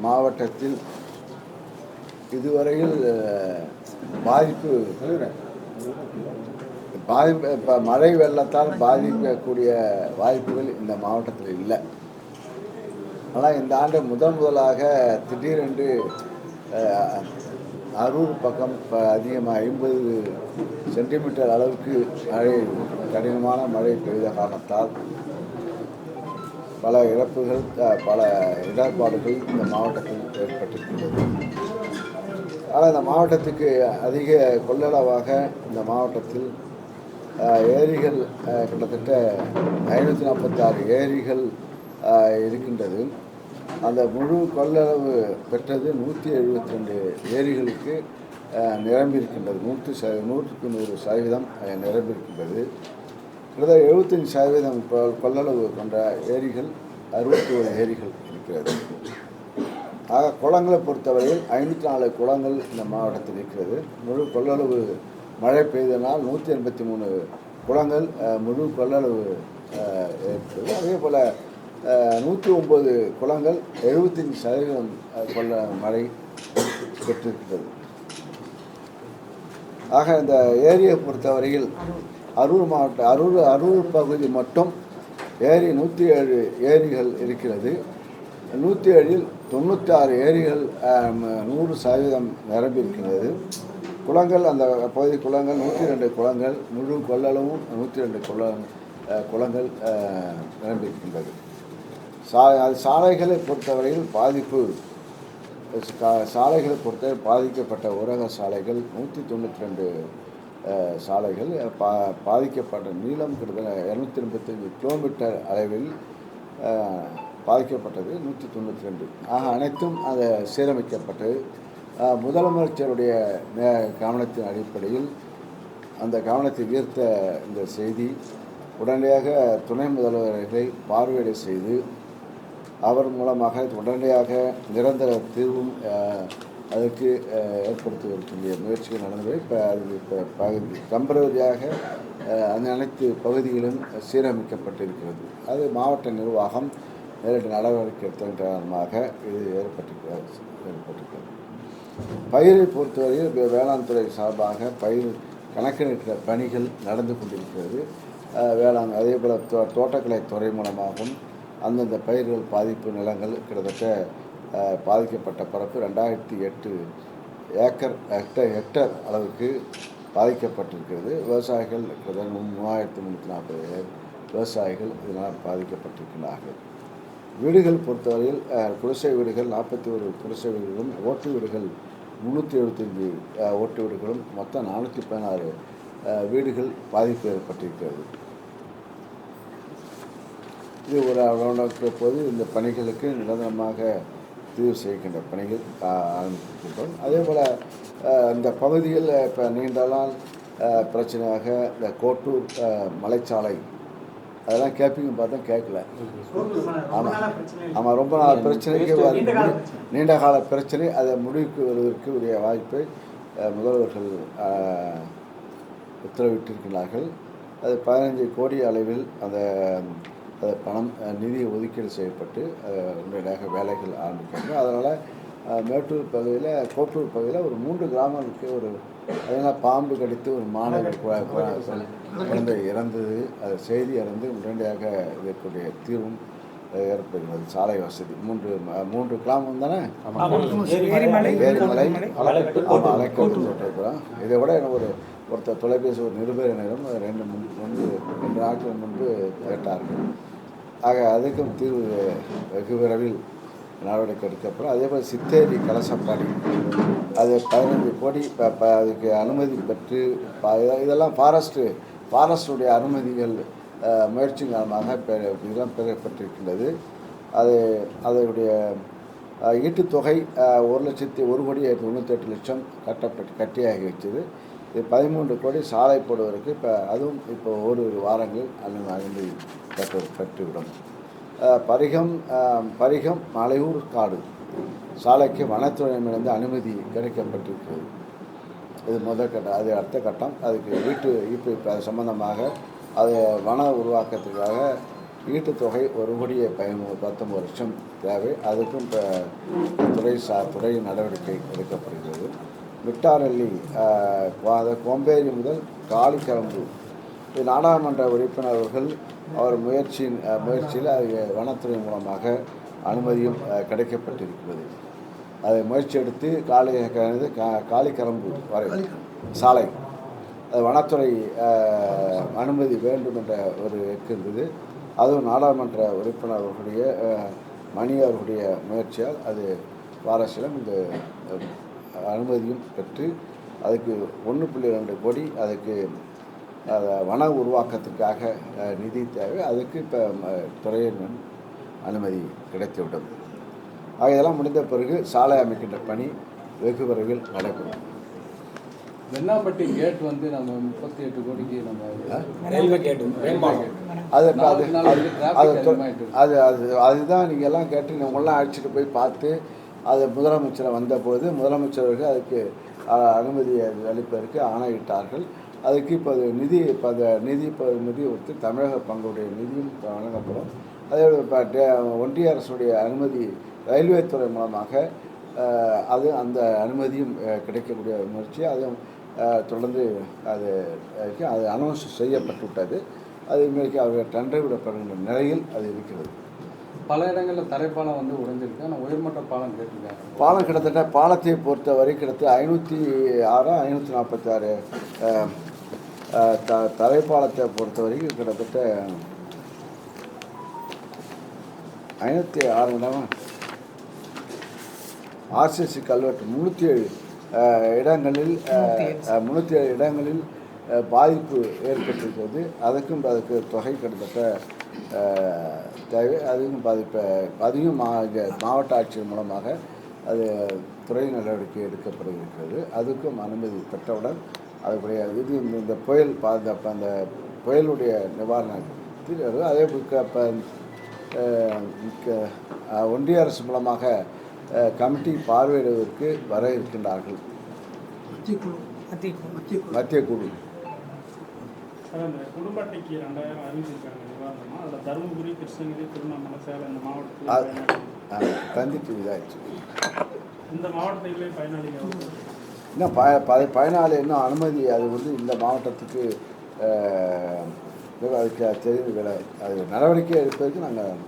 மாவட்டத்தில் இதுவரையில் பாதிப்பு பாதிப்பு இப்போ மழை வெள்ளத்தால் பாதிக்கக்கூடிய வாய்ப்புகள் இந்த மாவட்டத்தில் இல்லை. ஆனால் இந்த ஆண்டு முதன் முதலாக திடீரென்று அரூர் பக்கம் இப்போ அதிகமாக ஐம்பது சென்டிமீட்டர் அளவுக்கு மழை கடினமான மழை பெய்த காரணத்தால் பல இழப்புகள் பல இடர்பாடுகள் இந்த மாவட்டத்தில் ஏற்பட்டிருக்கின்றது. ஆனால் இந்த மாவட்டத்துக்கு அதிக கொள்ளளவாக இந்த மாவட்டத்தில் ஏரிகள் கிட்டத்தட்ட ஐநூற்றி நாற்பத்தாறு ஏரிகள் இருக்கின்றது. அந்த முழு கொள்ளளவு பெற்றது நூற்றி எழுபத்தி ரெண்டு ஏரிகளுக்கு நிரம்பியிருக்கின்றது. நூற்று ச நூற்றுக்கு நூறு சதவீதம் நிரம்பியிருக்கின்றது. கிட்டத்தட்ட எழுபத்தஞ்சு சதவீதம் கொ- கொள்ளளவு கொண்ட ஏரிகள் அறுபத்தி ஒரு ஏரிகள் இருக்கிறது. ஆக குளங்களை பொறுத்தவரையில் ஐநூற்றி நாலு குளங்கள் இந்த மாவட்டத்தில் இருக்கிறது. முழு கொள்ளளவு மழை பெய்தனால் நூற்றி எண்பத்தி மூணு குளங்கள் முழு கொள்ளளவு அஹ், இருக்கிறது அதே போல் நூற்றி ஒம்பது குளங்கள் எழுபத்தஞ்சு சதவீதம் கொள்ள மழை பெற்றிருக்கிறது. ஆக இந்த ஏரியை பொறுத்தவரையில் அரூர் மாவட்ட அரூர் அரூர் பகுதி மட்டும் ஏரி நூற்றி ஏழு ஏரிகள் இருக்கிறது. நூற்றி ஏழில் தொண்ணூற்றி ஆறு ஏரிகள் நூறு சதவீதம் நிரம்பியிருக்கிறது. குளங்கள் அந்த பகுதி குளங்கள் நூற்றி ரெண்டு குளங்கள் முழு கொள்ளளவும் நூற்றி ரெண்டு குள குளங்கள் நிரம்பியிருக்கின்றது. சா அது சாலைகளை பொறுத்தவரையில் பாதிப்பு சாலைகளை பொறுத்தவரை பாதிக்கப்பட்ட ஊரக சாலைகள் நூற்றி தொண்ணூற்றி ரெண்டு சாலைகள் பா பாதிக்கப்பட்ட நீளம் கிட்டத்தட்ட இரநூத்தி எண்பத்தஞ்சு கிலோமீட்டர் அளவில் பாதிக்கப்பட்டது நூற்றி தொண்ணூற்றி ரெண்டு. ஆக அனைத்தும் அதை சீரமைக்கப்பட்டு முதலமைச்சருடைய கவனத்தின் அடிப்படையில் அந்த கவனத்தை ஈர்த்த இந்த செய்தி உடனடியாக துணை முதல்வர்களை பார்வையிட செய்து அவர் மூலமாக உடனடியாக நிரந்தர தீர்வும் அதற்கு ஏற்படுத்துவதற்குரிய முயற்சிகள் நடந்தது இப்போ அது இப்போ பகுதி டெம்பரவரியாக அந்த அனைத்து பகுதிகளும் சீரமைக்கப்பட்டிருக்கிறது. அது மாவட்ட நிர்வாகம் நேரடி நடவடிக்கை எடுத்ததன் காரணமாக இது ஏற்பட்டிருக்கிறது ஏற்பட்டிருக்கிறது. பயிரை பொறுத்தவரையில் வேளாண் துறை சார்பாக பயிர் கணக்கெடுக்கிற பணிகள் நடந்து கொண்டிருக்கிறது. வேளாண் அதே போல் தோ தோட்டக்கலை துறை மூலமாகவும் அந்தந்த பயிர்கள் பாதிப்பு நிலங்கள் கிட்டத்தட்ட பாதிக்கப்பட்ட பரப்பு ரெண்டாயிரத்தி எட்டு ஏக்கர் ஹெக்டர் ஹெக்டர் அளவுக்கு பாதிக்கப்பட்டிருக்கிறது. விவசாயிகள் கிட்டத்தட்ட மூவாயிரத்து முன்னூற்றி முந்நூற்றி நாற்பது விவசாயிகள் இதனால் பாதிக்கப்பட்டிருக்கிறார்கள். வீடுகள் பொறுத்தவரையில் குடிசை வீடுகள் நாற்பத்தி ஒரு குடிசை வீடுகளும் ஓட்டு வீடுகள் முந்நூற்றி எழுபத்தஞ்சு ஓட்டு வீடுகளும் மொத்தம் நானூற்றி பதினாறு வீடுகள் பாதிப்பு ஏற்பட்டிருக்கிறது. இது ஒரு போது இந்த பணிகளுக்கு நிரந்தரமாக தீர்வு செய்கின்ற பணிகள் ஆ- ஆரம்பிக்கின்றோம் அதே போல் இந்த பகுதியில் இப்போ நீண்ட நாள் அஹ், பிரச்சனையாக இந்த கோட்டூர் மலைச்சாலை அதெல்லாம் கேட்பீங்க பார்த்தா கேட்கல. ஆமாம் ஆமாம் ரொம்ப நாள் பிரச்சனைக்கு நீண்ட கால பிரச்சனை. அதை முடிவுக்கு வருவதற்கு உரிய வாய்ப்பை முதல்வர்கள் உத்தரவிட்டிருக்கிறார்கள். அது பதினஞ்சு கோடி அளவில் அந்த பணம் நிதி ஒதுக்கீடு செய்யப்பட்டு உடனடியாக வேலைகள் ஆரம்பிக்கிறாங்க. அதனால் மேட்டூர் பகுதியில் கோட்டூர் பகுதியில் ஒரு மூன்று கிராமங்களுக்கு ஒரு அதனால் பாம்பு கடித்து ஒரு மாணவர் குழந்தை இறந்தது. அது செய்தி அறிந்து உடனடியாக இதற்குடைய தீர்வும் ஏற்படுகிறது. சாலை வசதி. மூன்று மூன்று கிராமம் தானே? ஏரிமலை அலைக்கட்டு, இதை விட எனக்கு ஒரு ஒருத்தர் தொலைபேசி ஒரு நிருபரினரும் ரெண்டு முன் முன்பு ரெண்டு நாட்கள் முன்பு கேட்டார்கள். ஆக அதுக்கும் தீர்வு வெகு விரைவில் நடவடிக்கை எடுக்கப்படும். அதே போல் சித்தேரி கலசப்பாடி அது பதினஞ்சு கோடி இப்போ அதுக்கு அனுமதி பெற்று இதெல்லாம் ஃபாரஸ்ட்டு ஃபாரஸ்டுடைய அனுமதிகள் முயற்சி காரணமாக இதெல்லாம் பெறப்பட்டிருக்கின்றது அது அதனுடைய ஈட்டுத்தொகை ஒரு லட்சத்தி ஒரு கோடி தொண்ணூற்றி எட்டு லட்சம் கட்டப்பட்டு கட்டியாகி வச்சது இது பதிமூன்று கோடி சாலை போடுவதற்கு இப்போ அதுவும் இப்போ ஒரு வாரங்கள் அல்லது அனுமதி பெற்று பெற்றுவிடும் பரிகம் பரிகம் மலையூர் காடு. சாலைக்கு வனத்துறையிடமிருந்து அனுமதி கிடைக்கப்பட்டிருக்கிறது. இது முதல் கட்டம் அது அடுத்த கட்டம். அதுக்கு வீட்டு ஈப்பு அது சம்பந்தமாக அது வன உருவாக்கத்துக்காக ஈட்டுத்தொகை ஒரு கோடியே பதிமூணு பத்தொம்பது லட்சம் தேவை. அதுக்கும் இப்போ துறை சா துறை நடவடிக்கை எடுக்கப்படுகிறது. விட்டாரள்ளி கோம்பேரி முதல் காளிக்கரம்பு இது நாடாளுமன்ற உறுப்பினர் அவர்கள் அவர் முயற்சியின் முயற்சியில் அது வனத்துறை மூலமாக அனுமதியும் கிடைக்கப்பட்டிருக்கிறது. அதை முயற்சி எடுத்து காலி க- கா- காளிக்கரம்பு வரை சாலை. அது வனத்துறை அனுமதி வேண்டும் என்ற ஒரு இருக்கின்றது இருந்தது. அதுவும் நாடாளுமன்ற உறுப்பினர் அவர்களுடைய மணி அவர்களுடைய முயற்சியால் அது வாரசிலம் இந்த அனுமதியும் பெற்று அதுக்கு ஒன்று புள்ளி ரெண்டு கோடி அதுக்கு அதை வன உருவாக்கத்துக்காக நிதி தேவை. அதுக்கு இப்போ துறையின் அனுமதி கிடைத்துவிட்டது. ஆக இதெல்லாம் முடிந்த பிறகு சாலை அமைக்கின்ற பணி வெகு விரைவில் நடைபெறும். வெண்ணாம்பட்டி கேட் வந்து நம்ம முப்பத்தி எட்டு கோடிக்கு நம்ம ரயில்வே கேட்டு மேம்பாலம். அது அது அது அது அதுதான் நீங்கள் எல்லாம் கேட்டு உங்களெல்லாம் அழைச்சிட்டு போய் பார்த்து அது முதலமைச்சரை வந்தபோது முதலமைச்சர்கள் அதுக்கு அனுமதி அளிப்பதற்கு ஆணையிட்டார்கள். அதுக்கு இப்போ அது நிதி இப்போ அந்த நிதி இப்போ நிதி ஒத்து தமிழக பங்குடைய நிதியும் வழங்கப்படும். அதே இப்போ டே- ஒன்றிய அரசுடைய அனுமதி ரயில்வே துறை மூலமாக அது அந்த அனுமதியும் கிடைக்கக்கூடிய முயற்சி அதுவும் தொடர்ந்து அது அது அனௌன்ஸ் செய்யப்பட்டு விட்டது அது இன்றைக்கு அவர்கள் டெண்டர் விடப்படுகின்ற நிலையில் அது இருக்கிறது. பல இடங்களில் தரைப்பாலம் வந்து உடைஞ்சிருக்கு. ஆனால் உயர்மட்ட பாலம் கேட்டிருக்காங்க. பாலம் கிட்டத்தட்ட பாலத்தை பொறுத்த வரை கிட்டத்தட்ட ஐநூற்றி ஆறு ஐநூற்றி நாற்பத்தி ஆறு த தரைப்பாலத்தை பொறுத்த வரைக்கும் கிட்டத்தட்ட ஐநூற்றி ஆறு இடமா. ஆர்சிசி கல்வெட்டு முந்நூற்றி ஏழு இடங்களில் முந்நூற்றி ஏழு இடங்களில் அஹ், பாதிப்பு ஏற்பட்டிருக்கிறது. அதுக்கும் அதுக்கு தொகை கிட்டத்தட்ட தேவை அதுக்கும் பாதிப்பை அதையும் மா மாவட்ட ஆட்சியர் மூலமாக அது துறை நடவடிக்கை எடுக்கப்பட இருக்கிறது அதுக்கும் அனுமதி பெற்றவுடன் அதுக்குடைய இது இந்த- புயல் பாதுகாப்பு அந்த புயலுடைய நிவாரணத்தில். அதே ஒன்றிய அரசு மூலமாக கமிட்டி பார்வையிடுவதற்கு வர இருக்கின்றார்கள். மத்திய குழு சார் அந்த குடும்ப அட்டைக்கு ரெண்டாயிரம் அறிவிச்சிருக்காங்க. தருமபுரி கிருஷ்ணகிரி திருவண்ணாமலை சேலம் இந்த மாவட்டத்தில் தந்திட்டு இதாகிடுச்சு இந்த மாவட்டத்திலே பயனாளிகள் இன்னும் ப பயனாளி இன்னும் அனுமதி அது வந்து இந்த மாவட்டத்துக்கு அதுக்கு தெரிந்து விட அது நடவடிக்கை எடுப்பதற்கு நாங்கள்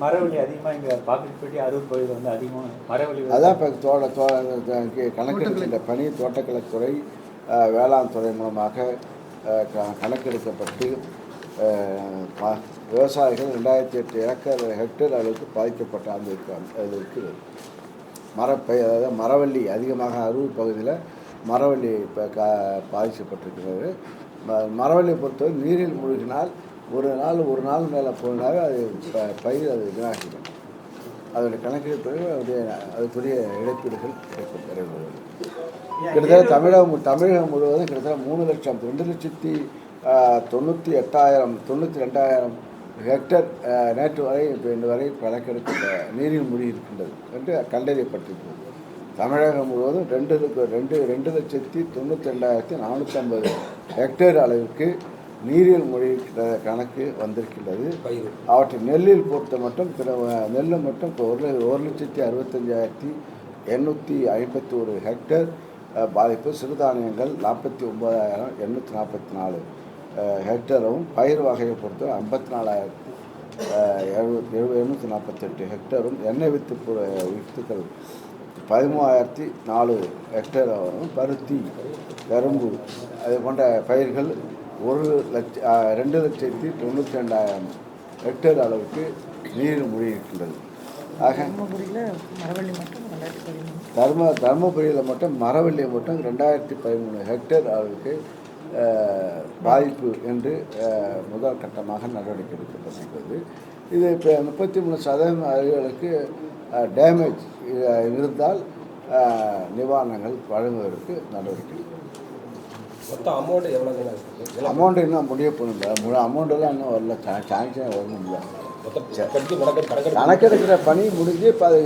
மரவழி அதிகமாக இங்கே பாப்பிப்பட்டி அரூர் பகுதியில் வந்து அதிகமாக மரவழி அதான் இப்போ தோட்ட தோ கணக்கெடுக்கின்ற பணி தோட்டக்கலைத்துறை வேளாண் துறை மூலமாக கணக்கெடுக்கப்பட்டு விவசாயிகள் ரெண்டாயிரத்தி எட்டு ஏக்கர் ஹெக்டேர் அளவுக்கு பாதிக்கப்பட்ட ஆண்டு இருக்கு அது இருக்கிறது. மரப்பை அதாவது மரவள்ளி அதிகமாக அரூர் பகுதியில் மரவள்ளி இப்போ கா பாதிக்கப்பட்டிருக்கிறது. ம- மரவள்ளியை பொறுத்தவரை நீரில் மூழ்கினால் ஒரு நாள் ஒரு நாள் மேலே போனாவே அது ப- பயிர் அது வீணாகிடும் அதோடைய கணக்கெடுப்பு அதோடைய அதுக்குரிய இழப்பீடுகள் கிடைக்கும் பெறுகிறது கிட்டத்தட்ட தமிழகம் தமிழகம் முழுவதும் கிட்டத்தட்ட மூணு லட்சம் ரெண்டு லட்சத்தி தொண்ணூற்றி எட்டாயிரம் தொண்ணூற்றி ரெண்டாயிரம் ஹெக்டர் நேற்று வரை இப்போ இன்று வரை கணக்கெடுக்க நீரில் மூழ்கி இருக்கின்றது என்று கண்டறியப்பட்டிருக்கிறது. தமிழகம் முழுவதும் ரெண்டு ரெண்டு ரெண்டு லட்சத்தி தொண்ணூற்றி ரெண்டாயிரத்தி நானூற்றி ஐம்பது ஹெக்டேர் அளவுக்கு நீரில் மூழ்கிற கணக்கு வந்திருக்கின்றது. அவற்றை நெல்லில் பொறுத்த மட்டும் பிற நெல் மட்டும் இப்போ ஒரு ஒரு லட்சத்தி அறுபத்தஞ்சாயிரத்தி எண்ணூற்றி ஐம்பத்தி ஒரு ஹெக்டேர் பாதிப்பு சிறுதானியங்கள் நாற்பத்தி ஒம்பதாயிரம் எண்ணூற்றி நாற்பத்தி நாலு. ஹெக்டரும் பயிர் வகையை பொறுத்த ஐம்பத்தி நாலாயிரத்தி எழுபத்தி எழுபது எண்ணூற்றி நாற்பத்தெட்டு ஹெக்டரும் எண்ணெய் வித்து வித்துக்கள் பதிமூவாயிரத்தி நாலு ஹெக்டேர் வரும் பருத்தி கரும்பு அது போன்ற பயிர்கள் ஒரு லட்ச ரெண்டு லட்சத்தி தொண்ணூற்றி ரெண்டாயிரம் ஹெக்டேர் அளவுக்கு நீர் மூழ்கியிருக்கின்றது. ஆக தர்ம தருமபுரியில் மட்டும் மரவள்ளி மட்டும் ரெண்டாயிரத்தி பதிமூணு ஹெக்டேர் அளவுக்கு பாதிப்பு என்று முதல் கட்டமாக நடவடிக்கை எடுக்கப்பட்டிருக்கிறது. இது இப்போ முப்பத்தி மூணு சதவீதம் அருவிகளுக்கு டேமேஜ் இருந்தால் நிவாரணங்கள் வழங்குவதற்கு நடவடிக்கை எடுக்கும். மொத்தம் அமௌண்ட் இருக்குது அமௌண்ட் இன்னும் முடிய போகணும்ல முழு அமௌண்ட்டெல்லாம் இன்னும் வரல. சாங்ஷன் வரணும்ல கணக்கெடுக்கிற பணி முடிஞ்சு இப்போ அது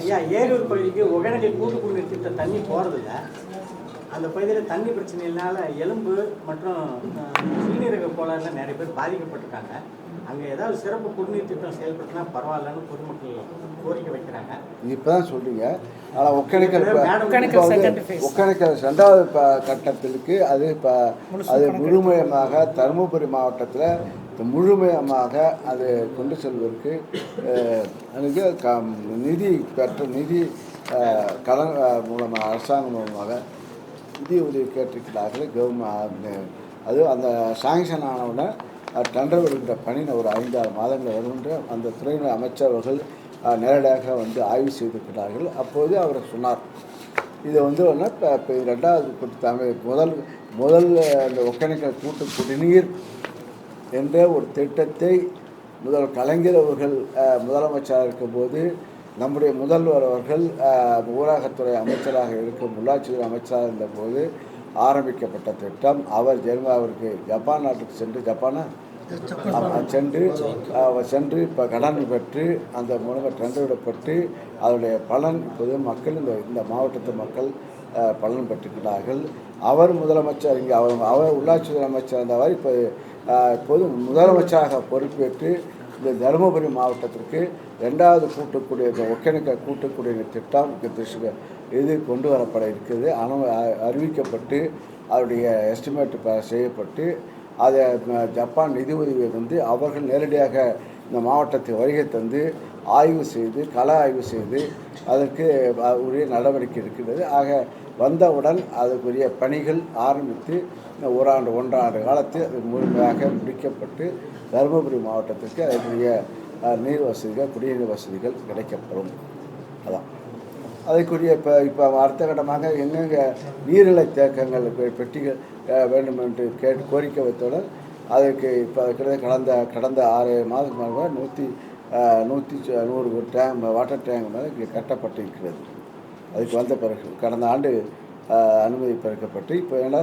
ஐயா ஏரூர் பகுதிக்கு ஒகேனக்கல் கூட்டு குடிநீர் திட்டம் தண்ணி போகிறதில்ல அந்த பகுதியில் தண்ணி பிரச்சனையினால எலும்பு மற்றும் சிறுநீரக கோளாறுல நிறைய பேர் பாதிக்கப்பட்டிருக்காங்க. அங்கே ஏதாவது சிறப்பு குடிநீர் திட்டம் செயல்படுத்தினா பரவாயில்லன்னு பொதுமக்கள் கோரிக்கை வைக்கிறாங்க. இப்போ தான் சொல்றீங்க ஆனால் ஒக்கேனக்கல். ஒக்கேனக்கல் ரெண்டாவது கட்டத்திற்கு அது இப்போ அது முழுமையமாக தருமபுரி மாவட்டத்தில் முழுமையமாக அது கொண்டு செல்வதற்கு எனக்கு க நிதி பெற்ற நிதி கடன் மூலமாக அரசாங்கம் மூலமாக நிதி உதவி கேட்டிருக்கிறார்கள். கவர்மெண்ட் அது அந்த சாங்ஷன் ஆனவுடன் டெண்டர் விடுகின்ற பணி ஒரு ஐந்தாறு மாதங்கள் வருகின்ற அந்த துறையினுடைய அமைச்சர்கள் நேரடியாக வந்து ஆய்வு செய்திருக்கிறார்கள். அப்போது அவர் சொன்னார். இது வந்து ஒன்று இப்போ இப்போ ரெண்டாவது தமிழ் முதல் முதல் அந்த ஒக்கேனக்கல் கூட்டு குடிநீர் என்ற ஒரு திட்டத்தை முதல் கலைஞர் அவர்கள் முதலமைச்சராக இருக்கும்போது நம்முடைய முதல்வர் அவர்கள் ஊரகத்துறை அமைச்சராக இருக்கும் உள்ளாட்சித்துறை அமைச்சராக இருந்தபோது ஆரம்பிக்கப்பட்ட திட்டம் அவர் ஜெர்மாவிற்கு ஜப்பான் நாட்டுக்கு சென்று ஜப்பானா? சென்று அவர் சென்று இப்போ கடன் பெற்று அந்த மூலமாக டெண்டரிடப்பட்டு அதனுடைய பலன் இப்போது மக்கள் இந்த இந்த மாவட்டத்து மக்கள் பலன் பெற்றுக்கிறார்கள் அவர் முதலமைச்சர் இங்கே அவர் அவர் உள்ளாட்சித்துறை அமைச்சர் இருந்தவர் இப்போ இப்போது முதலமைச்சராக பொறுப்பேற்று இந்த தருமபுரி மாவட்டத்திற்கு ரெண்டாவது கூட்டக்கூடிய இந்த ஒகேனக்கல் கூட்டுக்குடிநீர் திட்டம் திரு- இது கொண்டு வரப்பட இருக்குது. அனு அறிவிக்கப்பட்டு அவருடைய எஸ்டிமேட் செய்யப்பட்டு அதை ஜப்பான் நிதி உதவியை வந்து அவர்கள் நேரடியாக இந்த மாவட்டத்தை வருகை தந்து ஆய்வு செய்து கள ஆய்வு செய்து அதற்கு உரிய நடவடிக்கை இருக்கிறது ஆக வந்தவுடன் அதுக்குரிய பணிகள் ஆரம்பித்து ஒரு ஓராண்டு ஒன்றாண்டு காலத்தில் அது முழுமையாக முடிக்கப்பட்டு தருமபுரி மாவட்டத்திற்கு அதற்குரிய நீர் வசதிகள் குடிநீர் வசதிகள் கிடைக்கப்படும் அதான். அதுக்குரிய இப்போ இப்போ அடுத்த கட்டமாக எங்கெங்கே நீர்நிலை தேக்கங்கள் பெட்டிகள் வேண்டும் என்று கேட்டு கோரிக்கை வைத்தவுடன் அதற்கு இப்போ கிட்டத்தட்ட கடந்த கடந்த ஆறு மாதமாக நூற்றி நூற்றி நூறு டேங்க் வாட்டர் டேங்க் மேலே கட்டப்பட்டு கட்டப்பட்டிருக்கிறது. அதுக்கு வந்த பிறகு கடந்த ஆண்டு அனுமதி பிறக்கப்பட்டு இப்போ ஏன்னா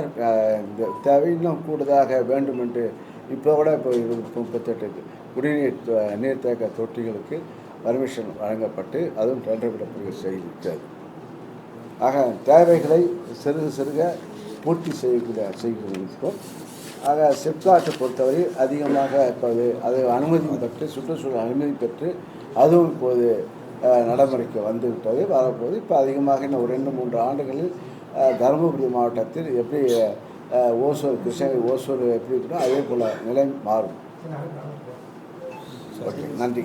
இந்த தேவை இன்னும் கூடுதலாக வேண்டும் என்று இப்போ விட இப்போ இருபது முப்பத்தெட்டு குடிநீர் நீர்த்தேக்க தொட்டிகளுக்கு பர்மிஷன் வழங்கப்பட்டு அதுவும் டெண்டர் விடக்கூடிய செய்திருக்கிறது ஆக தேவைகளை சிறுக சிறுக பூர்த்தி செய்யக்கூடிய செய்கிறோம் ஆக சிப்காட்டை பொறுத்தவரை அதிகமாக இப்போது அது அனுமதி பெற்று சுற்றுச்சூழல் அனுமதி பெற்று அதுவும் இப்போது நடைமுறைக்கு வந்து விட்டது வரப்போது இப்போ அதிகமாக இன்னும் ஒரு ரெண்டு மூன்று ஆண்டுகளில் தருமபுரி மாவட்டத்தில் எப்படி ஓசூர் கிருஷ்ணகிரி ஓசூர் எப்படி இருக்கோ அதே போல் நிலை மாறும். ஓகே நன்றி.